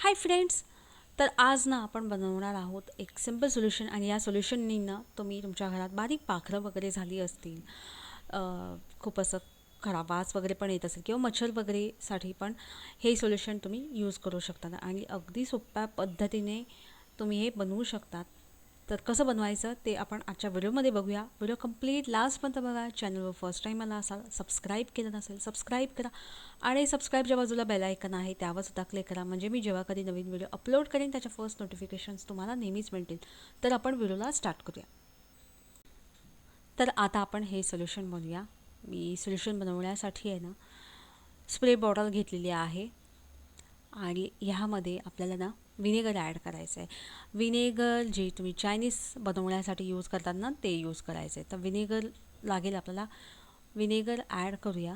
Hi friends तर आज ना आपण बनवणार आहोत एक सिंपल सोल्युशन आणि या सोल्युशननी ना तुम्ही तुमच्या घरात बारीक पाखरं वगैरे झाली असतील. खूप असं खराब वास वगैरे पण येत असेल किंवा मच्छर वगैरेसाठी पण हे सोल्युशन तुम्ही यूज करू शकता. आणि अगदी सोप्या पद्धतीने तुम्ही हे बनवू शकतात. तर कसं बनवायचं ते आपण आजच्या व्हिडिओमध्ये बघूया. व्हिडिओ कंप्लीट लास्टपर्यंत बघा. चॅनलवर फर्स्ट टाईम आला असाल सबस्क्राईब केलं नसेल सबस्क्राईब करा. आणि सबस्क्राईबच्या बाजूला बेल ऐकन आहे त्यावर सुद्धा क्लिक करा. म्हणजे मी जेव्हा कधी नवीन व्हिडिओ अपलोड करेन त्याच्या फर्स्ट नोटिफिकेशन्स तुम्हाला नेहमीच मिळतील. तर आपण व्हिडिओला स्टार्ट करूया. तर आता आपण हे सोल्युशन बनवूया. मी सोल्युशन बनवण्यासाठी आहे ना स्प्रे बॉटल घेतलेली आहे. आणि ह्यामध्ये आपल्याला ना विनेगर ॲड करायचं आहे विनेगर जे तुम्ही चायनीज बनवण्यासाठी यूज करतात ना ते यूज करायचं आहे तर विनेगर लागेल आपल्याला विनेगर ॲड करूया.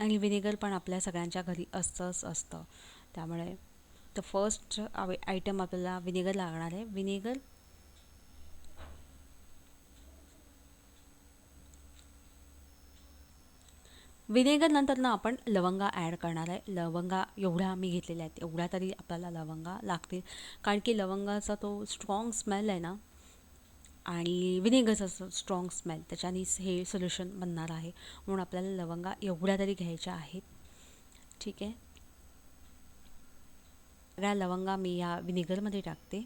आणि विनेगर पण आपल्या सगळ्यांच्या घरी असतंच असतं. त्यामुळे तर फर्स्ट आयटम आपल्याला विनेगर लागणार आहे. विनेगर विनेगर नंतर ना आपण लवंगा ॲड करणार आहे. लवंगा एवढ्या मी घेतलेल्या आहेत. एवढ्या तरी आपल्याला लवंगा लागतील. कारण की लवंगाचा तो स्ट्रॉंग स्मेल आहे ना आणि विनेगरचा स्ट्रॉंग स्मेल त्याच्यानेच हे सोल्युशन बनणार आहे. म्हणून आपल्याला लवंगा एवढ्या तरी घ्यायच्या आहेत. ठीक आहे? सगळ्या लवंगा मी या विनेगरमध्ये टाकते.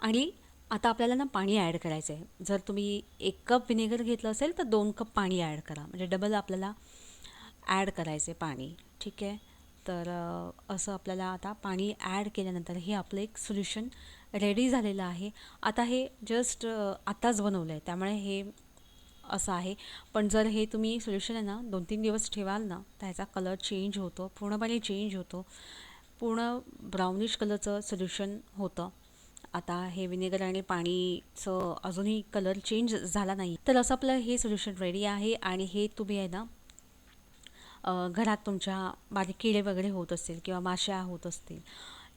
आणि आता आपल्याला ना पाणी ॲड करायचं आहे जर तुम्ही एक कप विनेगर घेतलं असेल तर दोन कप पाणी ॲड करा. म्हणजे डबल आपल्याला ॲड करायचं आहे पाणी. ठीक आहे? तर असं आपल्याला आता पाणी ॲड केल्यानंतर हे आपलं एक सोल्युशन रेडी झालेलं आहे. आता हे जस्ट आत्ताच बनवलं आहे त्यामुळे हे असं आहे. पण जर हे तुम्ही सोल्युशन आहे ना दोन तीन दिवस ठेवाल ना तर ह्याचा कलर चेंज होतो. पूर्णपणे चेंज होतो. पूर्ण ब्राउनिश कलरचं सोल्युशन होतं. आता हे विनेगर आणि पाणीचं अजूनही कलर चेंज झाला नाही. तर असं आपलं हे सोल्युशन रेडी आहे आणि हे तुम्ही आहे ना घरात तुमच्या बारीक किडे वगैरे होत असतील किंवा माश्या होत असतील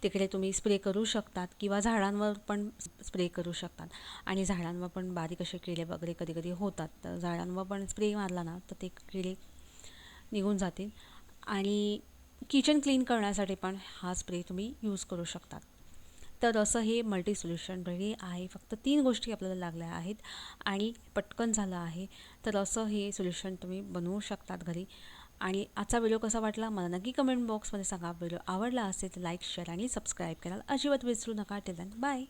तिकडे तुम्ही स्प्रे करू शकतात किंवा झाडांवर पण स्प्रे करू शकतात. आणि झाडांवर पण बारीक असे किडे वगैरे कधी कधी होतात. तर झाडांवर पण स्प्रे मारला ना तर ते किडे निघून जातील. आणि किचन क्लीन करण्यासाठी पण हा स्प्रे तुम्ही यूज करू शकतात. तर असं हे मल्टी सोल्युशन रेडी आहे. फक्त तीन गोष्टी आपल्याला लागल्या आहेत आणि पटकन झालं आहे. तर असं हे सोल्युशन तुम्ही बनवू शकतात घरी. आणि आजचा व्हिडिओ कसा वाटला मला नक्की कमेंट बॉक्समध्ये सांगा. व्हिडिओ आवडला असेल तर लाईक शेअर आणि सबस्क्राईब कराल अजिबात विसरू नका. Talon bye